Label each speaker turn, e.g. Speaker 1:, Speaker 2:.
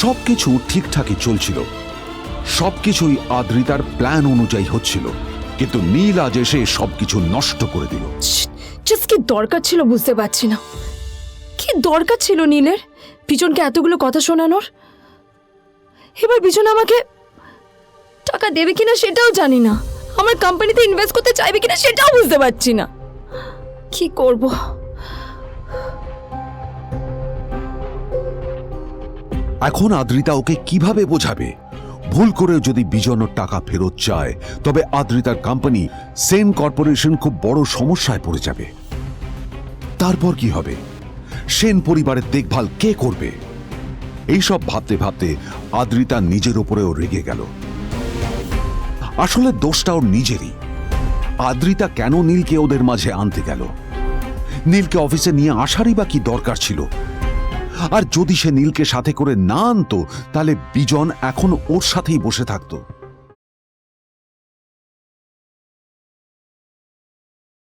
Speaker 1: সবকিছু ঠিকঠাকই চলছিল। সবকিছুই আদ্রিতার প্ল্যান অনুযায়ী হচ্ছিল, কিন্তু নীল আজ এসে সবকিছু নষ্ট করে দিল।
Speaker 2: কি দরকার ছিল বুঝতে পারছি না। কি দরকার ছিল নীলের? পিছনকে এতগুলো কথা শোনানোর? এবার পিছন আমাকে টাকা দেবে কিনা সেটাও জানি না। আমার কোম্পানিতে ইনভেস্ট করতে চাইবে কিনা সেটাও বুঝতে পারছি না। কি করব?
Speaker 1: এখন আদ্রিতা ওকে কীভাবে বোঝাবে? ভুল করে যদি বিজনের টাকা ফেরত চায়, তবে আদ্রিতার কোম্পানি সেন কর্পোরেশন খুব বড় সমস্যায় পড়ে যাবে। তারপর কি হবে? সেন পরিবারের দেখভাল কে করবে? এইসব ভাবতে ভাবতে আদ্রিতা নিজের ওপরেও রেগে গেল। আসলে দোষটা ওর নিজেরই। আদ্রিতা কেন নীলকে ওদের মাঝে আনতে গেল? নীলকে অফিসে নিয়ে আসারই বা কি দরকার ছিল? আর যদি সে নীলকে সাথে করে না আনতো, তাহলে বিজন এখন ওর সাথেই বসে থাকতো।